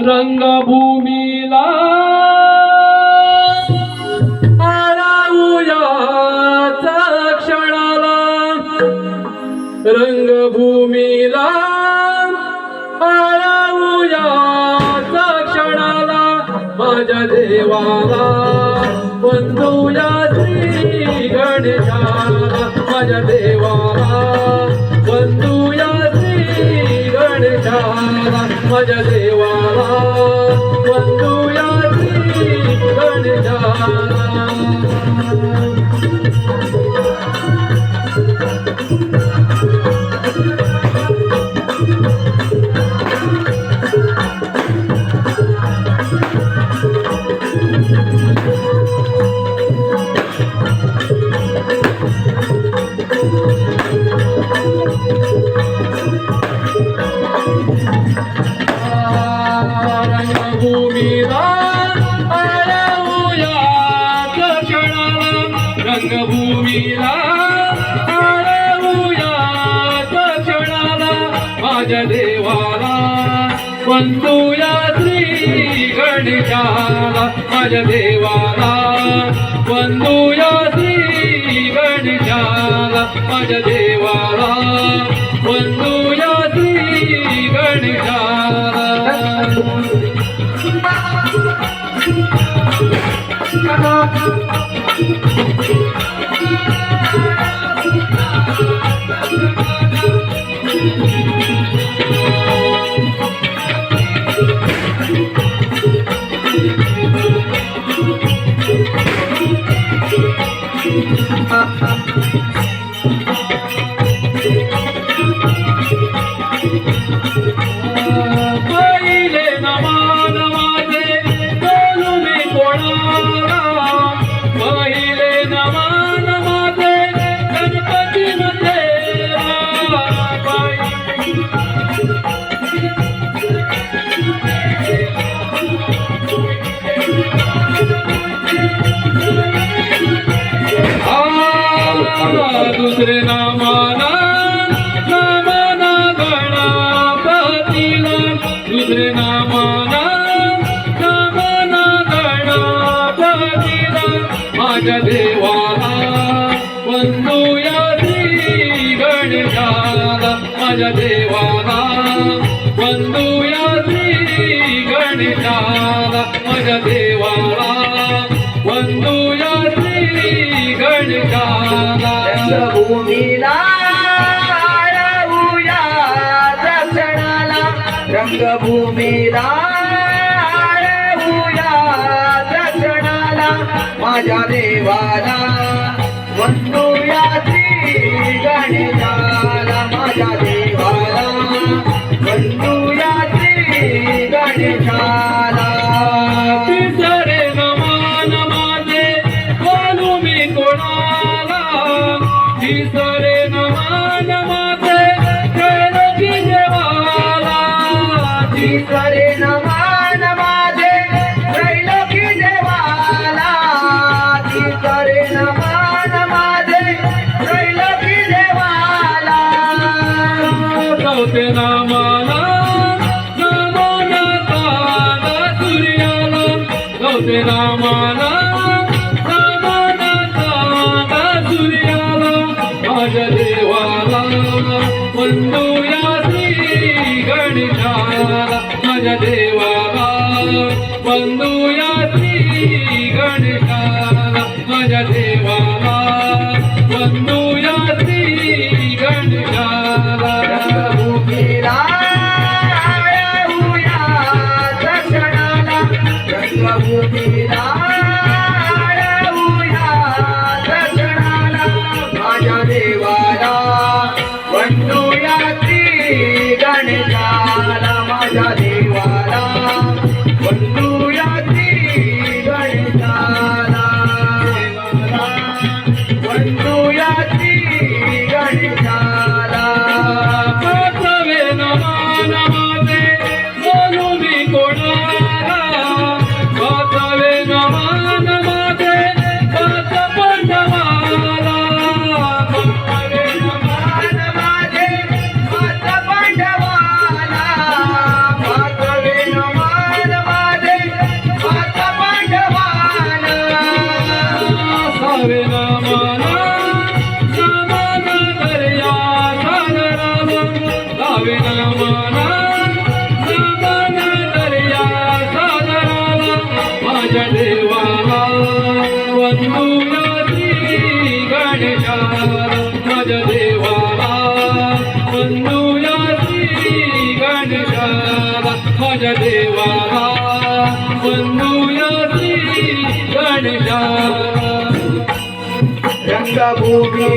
रंगभूमीला आराऊयाचा क्षणाला रंगभूमीला आराऊयाचा क्षणाला माझ्या देवाला बंधूया श्री गणेशाला माझ्या देवा देवाला बंधुयाची गणजा या श्री गणेशाला माझ्या देवाला. या श्री गणेशाला माझ्या दुसरे नामाना माझ्या देवा वंदूया श्री गणेशाला माझ्या देवाला वंदूया श्री गणेशाला माझ्या देवाला वंदूया श्री गणेशाला भूमीला रंगभूमीला माझ्या देवाला. म्हणूया श्री गणेशाला माझ्या देवा Ram माझ्या देवाला बंधूया श्री गणेशा रंगभूमी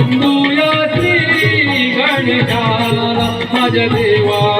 शंभू श्री गणेशाला माझ्या देवा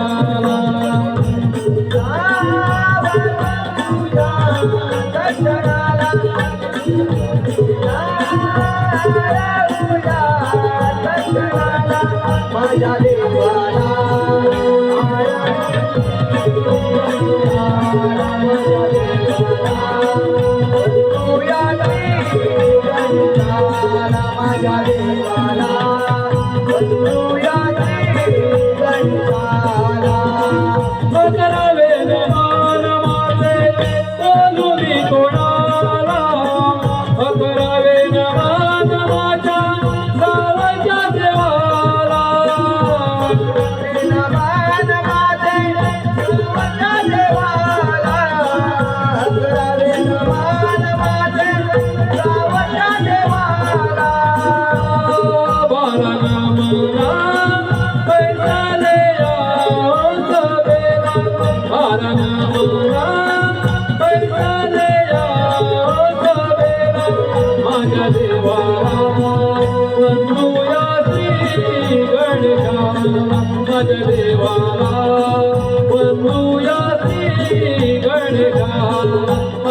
Thank you.